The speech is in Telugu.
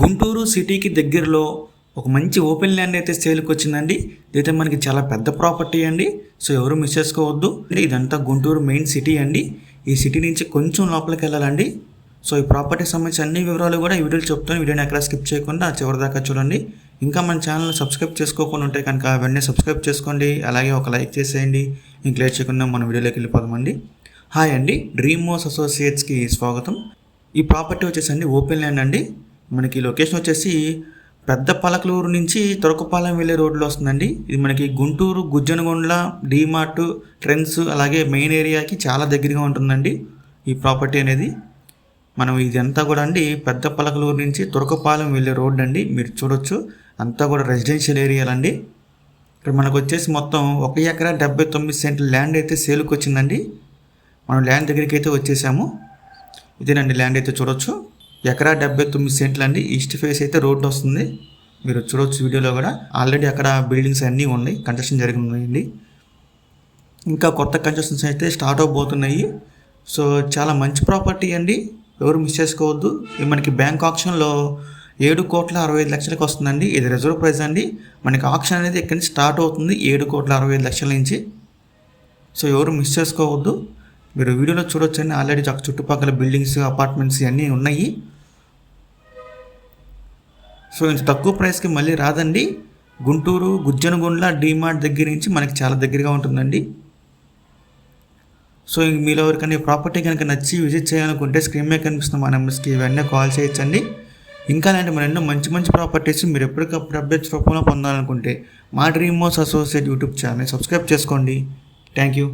గుంటూరు సిటీకి దగ్గరలో ఒక మంచి ఓపెన్ ల్యాండ్ అయితే సేల్కి వచ్చిందండి. ఇదైతే మనకి చాలా పెద్ద ప్రాపర్టీ అండి. సో ఎవరు మిస్ చేసుకోవద్దు. ఇదంతా గుంటూరు మెయిన్ సిటీ అండి. ఈ సిటీ నుంచి కొంచెం లోపలికి వెళ్ళాలండి. సో ఈ ప్రాపర్టీకి సంబంధించిన అన్ని వివరాలు కూడా ఈ వీడియోలో చెప్తాను. వీడియోని ఎక్కడ స్కిప్ చేయకుండా చివరి దాకా చూడండి. ఇంకా మన ఛానల్ సబ్స్క్రైబ్ చేసుకోకుండా ఉంటే కనుక వెంటనే సబ్స్క్రైబ్ చేసుకోండి. అలాగే ఒక లైక్ చేసేయండి. ఇంక లేట్ చేయకుండా మన వీడియోలోకి వెళ్ళిపోదామండి. హాయ్ అండి. డ్రీమ్ మోస్ అసోసియేట్స్కి స్వాగతం. ఈ ప్రాపర్టీ వచ్చేసండి ఓపెన్ ల్యాండ్ అండి. మనకి లొకేషన్ వచ్చేసి పెద్ద పలకలూరు నుంచి తొరకపాలెం వెళ్ళే రోడ్లో వస్తుందండి. ఇది మనకి గుంటూరు గుజ్జనగొండ్ల డీమార్ట్ ట్రెండ్స్ అలాగే మెయిన్ ఏరియాకి చాలా దగ్గరగా ఉంటుందండి ఈ ప్రాపర్టీ అనేది. మనం ఇదంతా కూడా అండి పెద్ద పలకలూరు నుంచి తురకపాలెం వెళ్ళే రోడ్ అండి. మీరు చూడొచ్చు. అంతా కూడా రెసిడెన్షియల్ ఏరియాలండి ఇక్కడ మనకు వచ్చేసి మొత్తం ఒక ఎకరా డెబ్బై తొమ్మిది సెంట్ల ల్యాండ్ అయితే సేల్కి వచ్చిందండి. మనం ల్యాండ్ దగ్గరికి అయితే వచ్చేసాము. ఇదేనండి ల్యాండ్ అయితే చూడొచ్చు. ఎకరా డెబ్బై తొమ్మిది సెంట్లు అండి. ఈస్ట్ ఫేస్ అయితే రోడ్డు వస్తుంది. మీరు చూడవచ్చు వీడియోలో కూడా. ఆల్రెడీ అక్కడ బిల్డింగ్స్ అన్నీ ఉన్నాయి. కన్స్ట్రక్షన్ జరిగినాయండి ఇంకా కొత్త కన్స్ట్రక్షన్స్ అయితే స్టార్ట్ అవబోతున్నాయి. సో చాలా మంచి ప్రాపర్టీ అండి. ఎవరు మిస్ చేసుకోవద్దు. మనకి బ్యాంక్ ఆప్షన్లో ఏడు కోట్ల అరవై ఐదు లక్షలకు వస్తుందండి. ఇది రిజర్వ్ ప్రైస్ అండి. మనకి ఆప్షన్ అనేది ఇక్కడి నుంచి స్టార్ట్ అవుతుంది. ఏడు కోట్ల అరవై ఐదు లక్షల నుంచి. సో ఎవరు మిస్ చేసుకోవద్దు. మీరు వీడియోలో చూడొచ్చండి. ఆల్రెడీ చుట్టుపక్కల బిల్డింగ్స్ అపార్ట్మెంట్స్ ఇవన్నీ ఉన్నాయి. సో ఇంత తక్కువ ప్రైస్కి మళ్ళీ రాదండి. గుంటూరు గుజ్జనగుండ్ల డీమార్ట్ దగ్గర నుంచి మనకి చాలా దగ్గరగా ఉంటుందండి. సో ఇంక మీలో ఎవరికైనా ప్రాపర్టీ కనుక నచ్చి విజిట్ చేయాలనుకుంటే స్క్రీన్ మీద కనిపిస్తున్న మా నెంబర్స్కి ఇవన్నీ కాల్ చేయొచ్చండి. ఇంకా అలాంటి మన ఎన్నో మంచి మంచి ప్రాపర్టీస్ మీరు ఎప్పటికప్పుడు అప్డేట్స్ రూపంలో పొందాలనుకుంటే మా dream mos associate YouTube channel subscribe చేసుకోండి. Thank you.